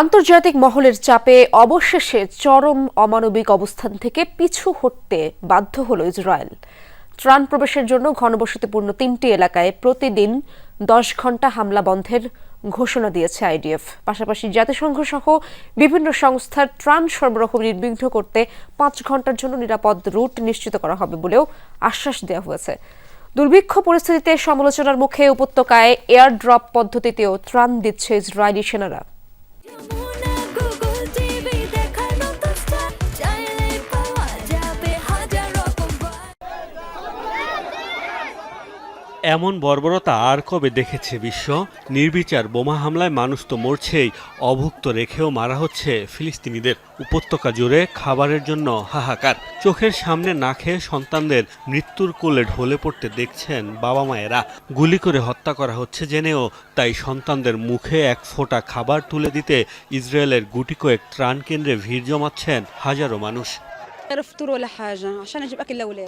আন্তর্জাতিক মহলের চাপে অবশেষে চরম অমানবিক অবস্থান থেকে পিছু হটতে বাধ্য হল ইসরায়েল। ত্রাণ প্রবেশের জন্য ঘনবসতিপূর্ণ তিনটি এলাকায় প্রতিদিন দশ ঘণ্টা হামলা বন্ধের ঘোষণা দিয়েছে আইডিএফ। পাশাপাশি জাতিসংঘ সহ বিভিন্ন সংস্থার ত্রাণ সরবরাহ নির্বিঘ্ন করতে পাঁচ ঘণ্টার জন্য নিরাপদ রুট নিশ্চিত করা হবে বলেও আশ্বাস দেওয়া হয়েছে। দুর্ভিক্ষ পরিস্থিতিতে সমালোচনার মুখে উপত্যকায় এয়ার ড্রপ পদ্ধতিতেও ত্রাণ দিচ্ছে ইসরায়েলি সেনারা। এমন বর্বরতা আর কবে দেখেছে বিশ্ব? নির্বিচার বোমা হামলায় মানুষ তো মরছেই, অভুক্ত রেখেও মারা হচ্ছে ফিলিস্তিনিদের। উপত্যকা জুড়ে খাবারের জন্য হাহাকার। চোখের সামনে না খেয়ে সন্তানদের মৃত্যুর কোলে ঢলে পড়তে দেখছেন বাবা মায়েরা। গুলি করে হত্যা করা হচ্ছে জেনেও, তাই সন্তানদের মুখে এক ফোঁটা খাবার তুলে দিতে ইসরায়েলের গুটি কয়েক ত্রাণ কেন্দ্রে ভিড় জমাচ্ছেন হাজারো মানুষ।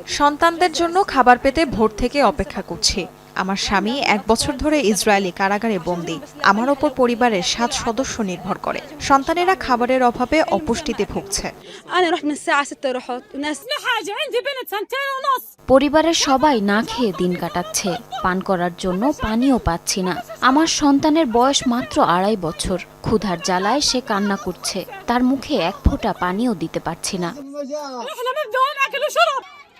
সন্তানদের জন্য খাবার পেতে ভোর থেকে অপেক্ষা করছে। আমার স্বামী এক বছর ধরে ইসরায়েলি কারাগারে বন্দি। আমার ওপর পরিবারের সাত সদস্য নির্ভর করে। সন্তানেরা খাবারের অভাবে অপুষ্টিতে ভুগছে। পরিবারের সবাই না খেয়ে দিন কাটাচ্ছে। পান করার জন্য পানিও পাচ্ছি না। আমার সন্তানের বয়স মাত্র আড়াই বছর। ক্ষুধার জ্বালায় সে কান্না করছে। তার মুখে এক ফোঁটা পানিও দিতে পারছি না।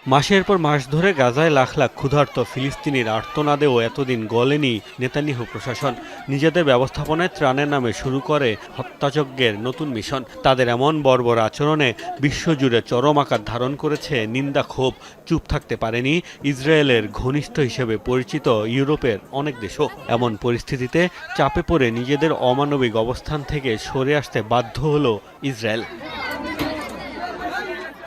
মাসের পর মাস ধরে গাজায় লাখ লাখ ক্ষুধার্ত ফিলিস্তিনির আর্তনাদেও এতদিন গলেনি নেতানিহ প্রশাসন। নিজেদের ব্যবস্থাপনায় ত্রাণের নামে শুরু করে হত্যাযজ্ঞের নতুন মিশন। তাদের এমন বর্বর আচরণে বিশ্বজুড়ে চরম আকার ধারণ করেছে নিন্দা ক্ষোভ। চুপ থাকতে পারেনি ইসরায়েলের ঘনিষ্ঠ হিসেবে পরিচিত ইউরোপের অনেক দেশও। এমন পরিস্থিতিতে চাপে পড়ে নিজেদের অমানবিক অবস্থান থেকে সরে আসতে বাধ্য হল ইসরায়েল।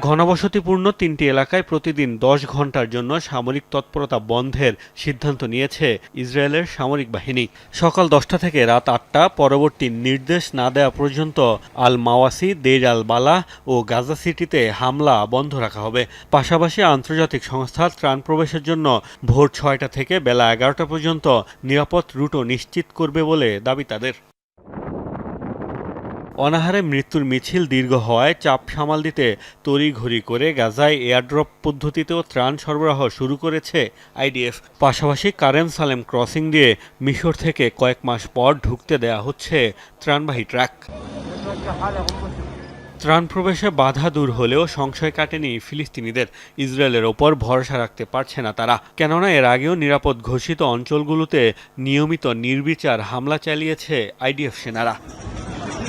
ঘনবসতিপূর্ণ তিনটি এলাকায় প্রতিদিন দশ ঘণ্টার জন্য সামরিক তৎপরতা বন্ধের সিদ্ধান্ত নিয়েছে ইসরায়েলের সামরিক বাহিনী। সকাল দশটা থেকে রাত আটটা পরবর্তী নির্দেশ না দেওয়া পর্যন্ত আল মাওয়াসি দের আল বালা ও গাজা সিটিতে হামলা বন্ধ রাখা হবে। পাশাপাশি আন্তর্জাতিক সংস্থা ত্রাণ প্রবেশের জন্য ভোর ছয়টা থেকে বেলা এগারোটা পর্যন্ত নিরাপদ রুটও নিশ্চিত করবে বলে দাবি তাদের। অনাহারে মৃত্যুর মিছিল দীর্ঘ হওয়ায় চাপ সামাল দিতে তড়িঘড়ি করে গাজায় এয়ারড্রপ পদ্ধতিতেও ত্রাণ সরবরাহ শুরু করেছে আইডিএফ। পাশাপাশি কারেম সালেম ক্রসিং দিয়ে মিশর থেকে কয়েক মাস পর ঢুকতে দেয়া হচ্ছে ত্রাণবাহী ট্রাক। ত্রাণ প্রবেশে বাধা দূর হলেও সংশয় কাটেনি ফিলিস্তিনিদের। ইসরায়েলের ওপর ভরসা রাখতে পারছে না তারা। কেননা এর আগেও নিরাপদ ঘোষিত অঞ্চলগুলোতে নিয়মিত নির্বিচার হামলা চালিয়েছে আইডিএফ সেনারা।